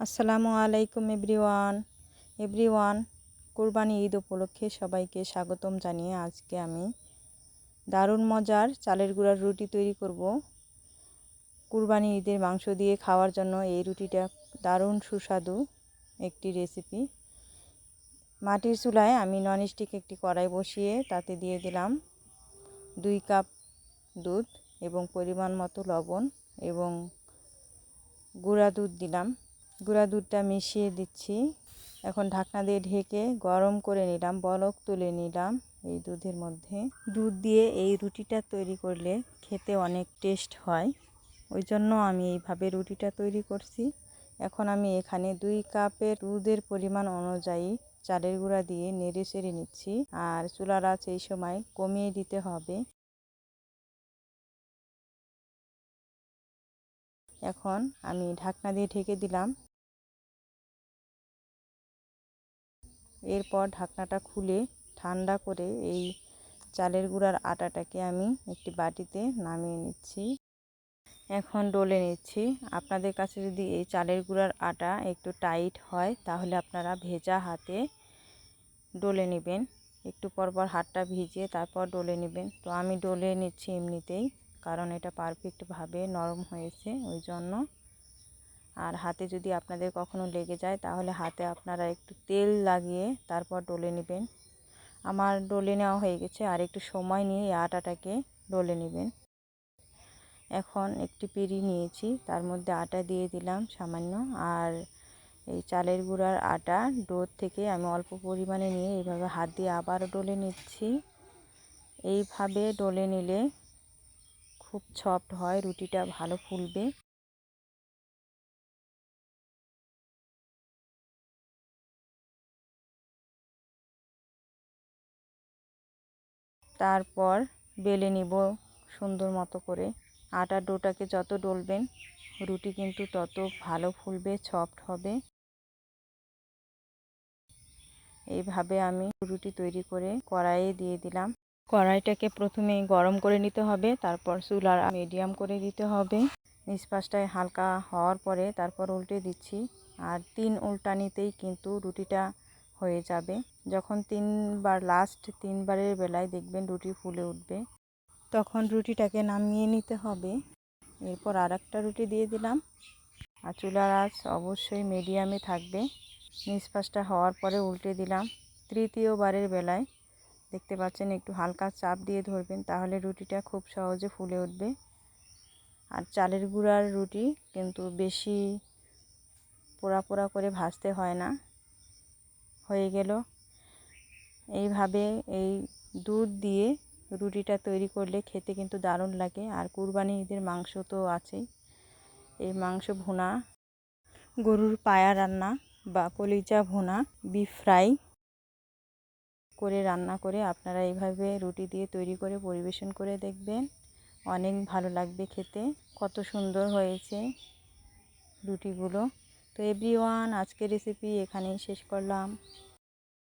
আসসালামু আলাইকুম everyone. Everyone, Qurbani Eid উপলক্ষে সবাইকে স্বাগতম জানিয়ে আজকে আমি দারুণ মজার চালের গুঁড়ার রুটি তৈরি করব। কুরবানি ঈদের মাংস দিয়ে খাওয়ার জন্য এই রুটিটা দারুণ সুস্বাদু একটি রেসিপি। মাটির চুলায় আমি ননস্টিক একটি কড়াই বসিয়ে তাতে দিয়ে দিলাম দুই কাপ দুধ এবং পরিমাণ মতো লবণ এবং গুঁড়া দুধ দিলাম। গুঁড়া দুধটা মিশিয়ে দিচ্ছি। এখন ঢাকনা দিয়ে ঢেকে গরম করে নিলাম, বলক তুলে নিলাম এই দুধের মধ্যে। দুধ দিয়ে এই রুটিটা তৈরি করলে খেতে অনেক টেস্ট হয়, ওই জন্য আমি এইভাবে রুটিটা তৈরি করছি। এখন আমি এখানে দুই কাপের দুধের পরিমাণ অনুযায়ী চালের গুঁড়া দিয়ে নেড়ে চেড়ে নিচ্ছি, আর চুলার আঁচ এই সময় কমিয়ে দিতে হবে। এখন আমি ঢাকনা দিয়ে ঢেকে দিলাম। এরপর ঢাকনাটা খুলে ঠান্ডা করে এই চালের গুঁড়ার আটাটাকে আমি একটি বাটিতে নামিয়ে নিচ্ছি। এখন ডলে নিচ্ছি। আপনাদের কাছে যদি এই চালের গুঁড়ার আটা একটু টাইট হয়, তাহলে আপনারা ভেজা হাতে ডলে নেবেন। একটু পরপর হাতটা ভিজিয়ে তারপর ডলে নেবেন। তো আমি ডলে নিচ্ছি এমনিতেই, কারণ এটা পারফেক্টভাবে নরম হয়েছে, ওই জন্য আর হাতে যদি আপনাদের কখনো লেগে যায়, তাহলে হাতে আপনারা একটু তেল লাগিয়ে তারপর ডলে নেবেন। আমার ডলে নেওয়া হয়ে গেছে, আর একটু সময় নিয়ে এই আটাটাকে ডলে নেবেন। এখন একটি পিড়ি নিয়েছি, তার মধ্যে আটা দিয়ে দিলাম সামান্য, আর এই চালের গুঁড়ার আটা ডোর থেকে আমি অল্প পরিমাণে নিয়ে এইভাবে হাত দিয়ে আবার ডলে নিচ্ছি। এইভাবে ডলে নিলে খুব সফট হয়, রুটিটা ভালো ফুলবে। তারপর বেলে নিব সুন্দর মতো করে। আটার ডোটাকে যত ডলবেন, রুটি কিন্তু তত ভালো ফুলবে সফট হবে। এইভাবে আমি রুটি তৈরি করে কড়াইয়ে দিয়ে দিলাম। কড়াইটাকে প্রথমে গরম করে নিতে হবে, তারপর চুলার মিডিয়াম করে দিতে হবে। নিষ্পাশটায় হালকা হওয়ার পরে তারপর উল্টে দিচ্ছি। আর তিন উল্টানিতেই কিন্তু রুটিটা হয়ে যাবে। যখন তিনবার লাস্ট তিনবারের বেলায় দেখবেন রুটি ফুলে উঠবে। তখন রুটিটাকে নামিয়ে নিতে হবে। এরপর আর একটা রুটি দিয়ে দিলাম। আর চুলার আঁচ অবশ্যই মিডিয়ামে থাকবে। নিষ্পাশটা হওয়ার পরে উল্টে দিলাম। তৃতীয়বারের বেলায় দেখতে পাচ্ছেন একটু হালকা চাপ দিয়ে ধরবেন, তাহলে রুটিটা খুব সহজে ফুলে উঠবে। আর চালের গুঁড়ার রুটি কিন্তু বেশি পোড়া পোড়া করে ভাজতে হয় না। হয়ে গেল। এইভাবে এই দুধ দিয়ে রুটিটা তৈরি করলে খেতে কিন্তু দারুণ লাগে। আর কুরবানি ঈদের মাংস তো আছেই। এই মাংস ভুনা, গরুর পায়া রান্না বা কলিজা ভুনা বিফ ফ্রাই করে রান্না করে আপনারা এইভাবে রুটি দিয়ে তৈরি করে পরিবেশন করে দেখবেন। অনেক ভালো লাগবে খেতে। কত সুন্দর হয়েছে রুটিগুলো। তো এভরিওয়ান আজকের রেসিপি এখানেই শেষ করলাম।